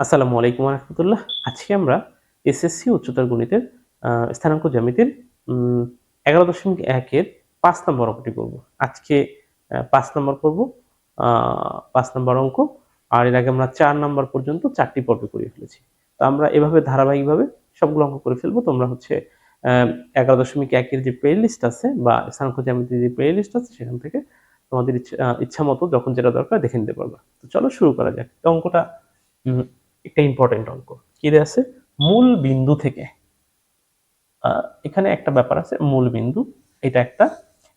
আসসালামু আলাইকুম রহমতুল্লাহ। আজকে আমরা এসএসসি উচ্চতর গণিতের স্থানাঙ্ক জ্যামিতির এগারো দশমিক একের পাঁচ নম্বর অঙ্কটি করব। আজকে পাঁচ নম্বর করব পাঁচ নম্বর অঙ্ক, আর এর আগে আমরা চার নম্বর পর্যন্ত চারটি পর্বে করে ফেলেছি। তো আমরা এভাবে ধারাবাহিকভাবে সবগুলো অঙ্ক করে ফেলব। তোমরা হচ্ছে এগারো দশমিক একের যে প্লে লিস্ট আছে বা স্থানাঙ্ক জ্যামিতির যে প্লে লিস্ট আছে, সেখান থেকে তোমাদের ইচ্ছা মতো যখন যেটা দরকার দেখে নিতে পারবা। তো চলো শুরু করা যাক। অঙ্কটা একটা ইম্পর্টেন্ট অঙ্ক। কি দেয়া আছে? মূল বিন্দু থেকে। এখানে একটা ব্যাপার আছে, মূল বিন্দু, এটা একটা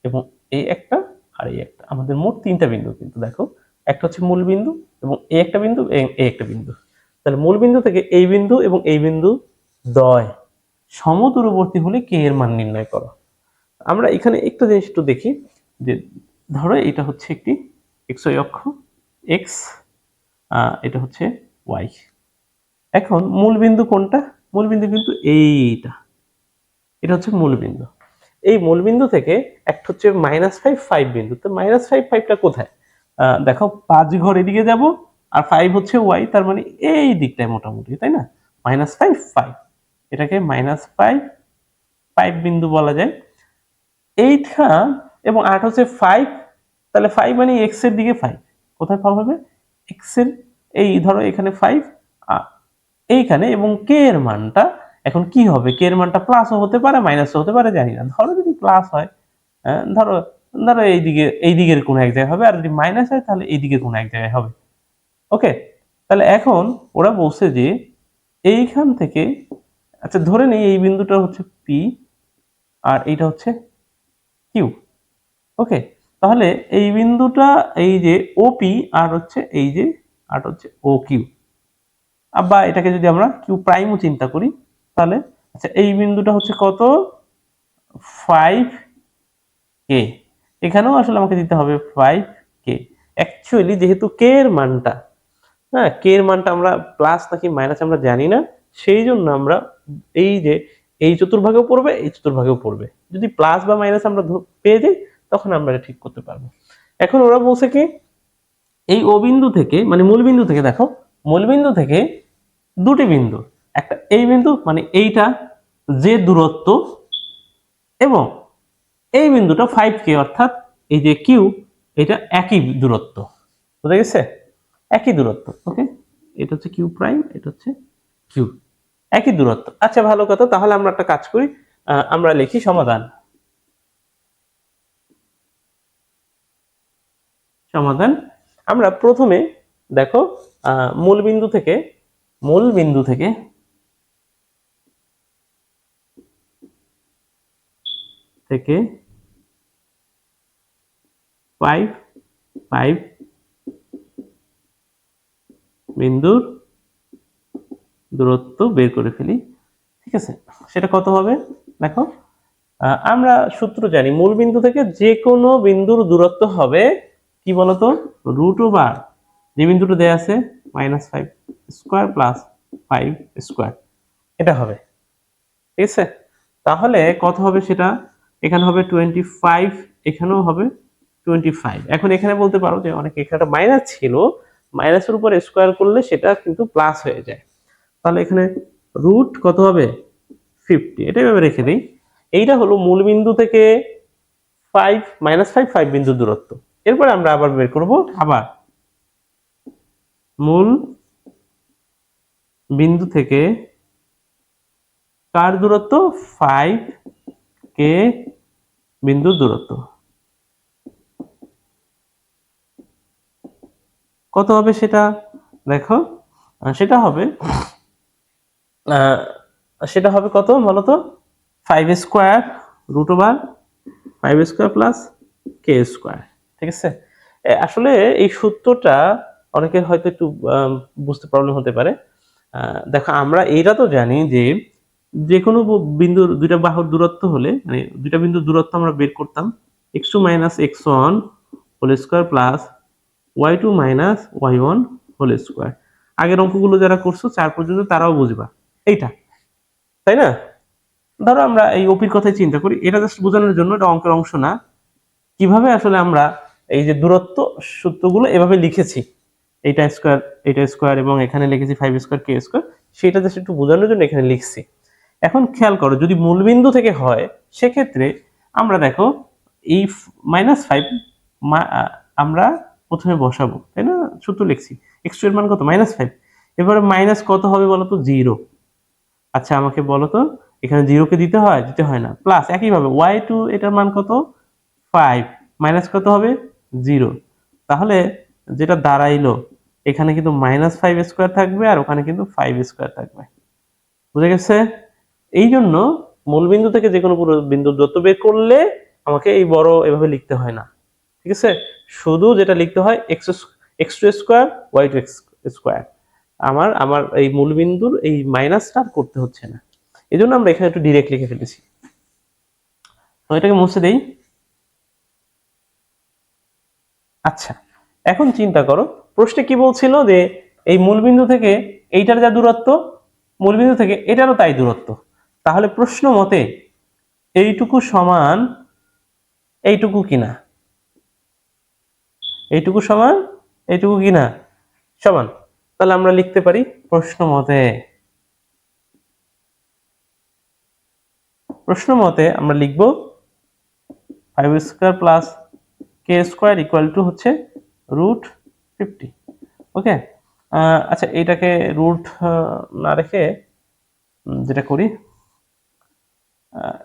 এবং এই একটা আর এই একটা। আমাদের মোট তিনটা বিন্দু কিন্তু, দেখো। একটা হচ্ছে মূল বিন্দু এবং এই একটা বিন্দু এই একটা বিন্দু। তাহলে মূল বিন্দু থেকে এই বিন্দু এবং এই বিন্দু দয়। সমদূরবর্তী হলে কে এর মান নির্ণয় করো। আমরা এখানে একটা জিনিস একটু দেখি যে, ধরো এটা হচ্ছে একটি এক্স অক্ষ এক্স এটা হচ্ছে ওয়াই এখন মূল বিন্দু কোনটা? মূল বিন্দু কিন্তু এইটা। এটা হচ্ছে মূল বিন্দু। এই মূল বিন্দু থেকে একটা হচ্ছে মাইনাস ফাইভ ফাইভ বিন্দু। তো মাইনাস ফাইভ ফাইভটা কোথায়? দেখো, পাঁচ ঘর এদিকে যাব আর ফাইভ হচ্ছে ওয়াই তার মানে এই দিকটায় মোটামুটি, তাই না? মাইনাস ফাইভ ফাইভ এটাকে মাইনাস ফাইভ ফাইভ বিন্দু বলা যায়। এইখান এবং আট হচ্ছে ফাইভ তাহলে ফাইভ মানে এক্সের দিকে ফাইভ কোথায় পাওয়া হবে? এক্সের, এই ধরো এখানে ফাইভ এইখানে এবং কে এর মানটা এখন কি হবে? কে এর মানটা প্লাসও হতে পারে মাইনাসও হতে পারে জানি না। ধরো যদি প্লাস হয় হ্যাঁ, ধরো ধরো এইদিকে এই দিকের কোনো এক জায়গায় হবে। আর যদি মাইনাস হয় তাহলে এই দিকের কোনো এক জায়গায় হবে। ওকে তাহলে এখন ওরা বলছে যে এইখান থেকে আচ্ছা ধরে নেই এই বিন্দুটা হচ্ছে পি আর এইটা হচ্ছে কিউ ওকে তাহলে এই বিন্দুটা এই যে ওপি আর হচ্ছে এই যে আর হচ্ছে ও কিউ বা এটাকে যদি আমরা কিউ প্রাইমও চিন্তা করি, তাহলে আচ্ছা এই বিন্দুটা হচ্ছে কত? ফাইভ কে এখানেও আসলে আমাকে দিতে হবে ফাইভ কে অ্যাকচুয়ালি যেহেতু কে এর মানটা হ্যাঁ কে এর মানটা আমরা প্লাস নাকি মাইনাস আমরা জানি না, সেই জন্য আমরা এই যে এই চতুর্ভাগেও পড়বে, এই চতুর্ভাগেও পড়বে। যদি প্লাস বা মাইনাস আমরা পেয়ে যাই, তখন আমরা এটা ঠিক করতে পারব। এখন ওরা বলছে কি, এই ও বিন্দু থেকে মানে মূল বিন্দু থেকে দেখো মূল বিন্দু থেকে দুটি বিন্দু। একটা এই বিন্দু মানে এইটা যে দূরত্ব এবং এই বিন্দুটা ফাইভ কে অর্থাৎ এই যে কিউ এটা একই দূরত্ব। বুঝা গেছে? একই দূরত্ব ওকে এটা হচ্ছে কিউ প্রাইম এটা হচ্ছে কিউ একই দূরত্ব। আচ্ছা ভালো কথা, তাহলে আমরা একটা কাজ করি আমরা লিখি সমাধান। সমাধান। আমরা প্রথমে, দেখো মূল বিন্দু থেকে মূল বিন্দু থেকে থেকে ফাইভ ফাইভ বিন্দুর দূরত্ব বের করে ফেলি। ঠিক আছে? সেটা কত হবে? দেখো আমরা সূত্র জানি মূল বিন্দু থেকে যে কোনো বিন্দুর দূরত্ব হবে কি বলতো? রুট ওভার যে বিন্দুটা দেয়া আছে minus five square plus five square. এটা হবে। ঠিক আছে? তাহলে কত হবে সেটা? এখানে হবে টোয়েন্টি ফাইভ, এখানেও হবে টোয়েন্টি ফাইভ। এখন এখানে বলতে পারো যে অনেক এখানে মাইনাস ছিল, মাইনাসের উপর স্কোয়ার করলে সেটা কিন্তু প্লাস হয়ে যায়। তাহলে এখানে রুট কত হবে? ফিফটি। এটা এভাবে রেখে দিই। এইটা হলো মূল বিন্দু থেকে ফাইভ, মাইনাস ফাইভ ফাইভ বিন্দু দূরত্ব। এরপরে আমরা আবার বের করব আবার। মূল বিন্দু থেকে কার দূরত্ব? ফাইভ কে বিন্দুর দূরত্ব। কত হবে সেটা? দেখো সেটা হবে সেটা হবে কত বলো তো five square root over five square plus k square ঠিক আছে? আসলে এই সূত্রটা অনেকের হয়তো একটু বুঝতে প্রবলেম হতে পারে। দেখো, আমরা এইটা তো জানি যে যে কোনো বিন্দুর দুইটা বাহুর দূরত্ব হলে মানে দুইটা বিন্দুর দূরত্ব আমরা বের করতাম x two minus x one whole square plus y two minus y one whole square আগের অঙ্কগুলো যারা করছ, চার পর্যন্ত তারাও বুঝবা। এইটা, তাই না? ধরো আমরা এই ওপির কথাই চিন্তা করি, এটা জাস্ট বোঝানোর জন্য এটা অঙ্কের অংশ না। কীভাবে আসলে আমরা এই যে দূরত্ব সূত্রগুলো এভাবে লিখেছি? এইটা স্কোয়ার এইটা স্কোয়ার এবং এখানে লিখেছি ফাইভ স্কোয়ার কে স্কোয়ার সেটা জাস্ট একটু বোঝানোর জন্য এখানে লিখছি। এখন খেয়াল করো, যদি মূলবিন্দু থেকে হয়, সেক্ষেত্রে আমরা দেখো, এই মাইনাস ফাইভ আমরা প্রথমে বসাবো, তাই না? সূত্র লিখছি। এক্সের মান কত? মাইনাস ফাইভ এবারে মাইনাস কত হবে বলো তো? জিরো আচ্ছা আমাকে বলো তো, এখানে জিরোকে দিতে হয়? দিতে হয় না। প্লাস একইভাবে ওয়াই টু এটার মান কত? ফাইভ মাইনাস কত হবে? জিরো তাহলে যেটা দাঁড়াইলো, এখানে কিন্তু মাইনাস ফাইভ স্কোয়ার থাকবে আর ওখানে কিন্তু ফাইভ স্কোয়ার থাকবে। বুঝে গেছে? এই জন্য মূলবিন্দু থেকে যে কোনো পুরো বিন্দু দূরত্ব বের করলে আমাকে এই বড় এভাবে লিখতে হয় না। ঠিক আছে? শুধু যেটা লিখতে হয় x x two square y two x square আমার আমার এই মূলবিন্দুর এই মাইনাসটা করতে হচ্ছে না। এই জন্য আমরা এখানে একটু ডিরেক্ট লিখে ফেলেছি। এটাকে মুছে দেই। আচ্ছা। এখন চিন্তা করো, প্রশ্নে কি বলছিল যে এই মূলবিন্দু থেকে এইটার যা দূরত্ব, মূলবিন্দু থেকে এটারও তাই দূরত্ব। তাহলে প্রশ্ন মতে এইটুকু সমান এইটুকু কিনা? এইটুকু সমান এইটুকু কিনা? সমান। তাহলে আমরা লিখতে পারি প্রশ্ন মতে প্রশ্ন মতে আমরা লিখব five square plus k square equal to হচ্ছে রুট ফিফটি ওকে আচ্ছা এইটাকে রুট না রেখে যেটা করি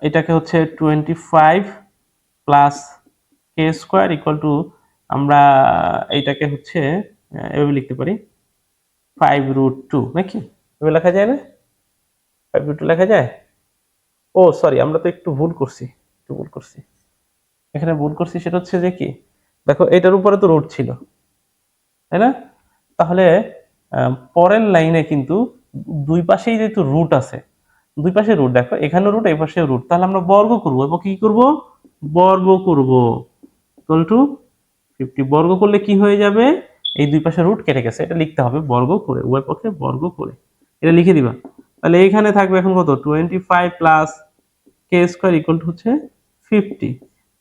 এটাকে হচ্ছে twenty five plus k square equal to আমরা এইটাকে হচ্ছে এভাবে লিখতে পারি ফাইভ রুট টু নাকি? এভাবে লেখা যায় না? ফাইভ রুট টু লেখা যায়? ও সরি আমরা তো একটু ভুল করছি, একটু ভুল করছি। এখানে ভুল করছি, সেটা হচ্ছে যে কি? দেখো, এটার উপরে তো রুট ছিল, তাই না? তাহলে পরের লাইনে কিন্তু দুই পাশেই যেহেতু রুট আছে, দুই পাশে রুট দেখো, এখানে রুট এই পাশে রুট তাহলে আমরা বর্গ করব এবং কি করব? বর্গ করব। ইকুয়াল টু ফিফটি বর্গ করলে কি হয়ে যাবে? এই দুই পাশে রুট কেটে গেছে, এটা লিখতে হবে, বর্গ করে, উভয় পক্ষে বর্গ করে, এটা লিখে দিবা। তাহলে এখানে থাকবে এখন কত? Twenty five plus k square equal to হচ্ছে ফিফটি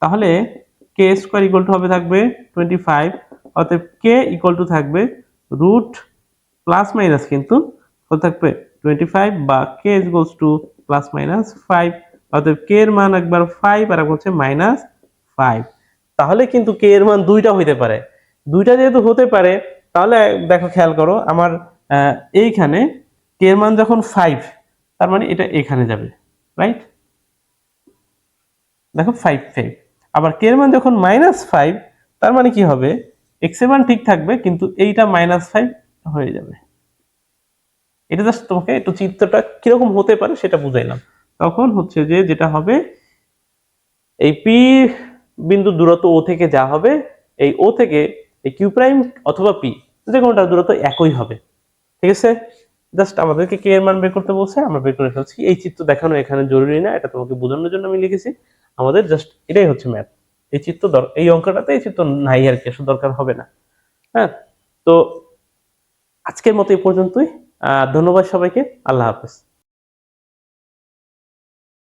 তাহলে কে স্কোয়ার ইকুয়াল টু হবে থাকবে টোয়েন্টি ফাইভ অতএব কে ইকুয়াল টু থাকবে রুট প্লাস মাইনাস কিন্তু কত থাকবে টোয়েন্টি ফাইভ বা k equals to plus minus five অতএব কে এর মান একবার ফাইভ আর হচ্ছে মাইনাস ফাইভ তাহলে কিন্তু কে এর মান দুইটা হইতে পারে। দুইটা যেহেতু হতে পারে, তাহলে দেখো খেয়াল করো, আমার এইখানে কে এর মান যখন ফাইভ তার মানে এটা এখানে যাবে রাইট দেখো ফাইভ ফাইভ আবার কে এর মান যখন মাইনাস ফাইভ তার মানে কি হবে? এক্সের মান ঠিক থাকবে, কিন্তু এইটা মাইনাস ফাইভ হয়ে যাবে। এটা জাস্ট তোমাকে একটু চিত্রটা কীরকম হতে পারে সেটা বুঝাইলাম। তখন হচ্ছে যে যেটা হবে, এই পি বিন্দু দূরত্ব ও থেকে যা হবে, এই ও থেকে এই কিউ প্রাইম অথবা পি যে কোনোটার দূরত্ব একই হবে। ঠিক আছে? জাস্ট আমাদেরকে কে এর মান বের করতে বলছে, আমরা বের করে ফেলছি। এই চিত্র দেখানো এখানে জরুরি না, এটা তোমাকে বোঝানোর জন্য আমি লিখেছি। আমাদের জাস্ট এটাই হচ্ছে ম্যাথ এই চিত্র এই অঙ্কটাতে এই চিত্র নাই আর কি দরকার হবে না। হ্যাঁ? তো আজকের মতো এই পর্যন্তই। ধন্যবাদ সবাইকে। আল্লাহ হাফেজ।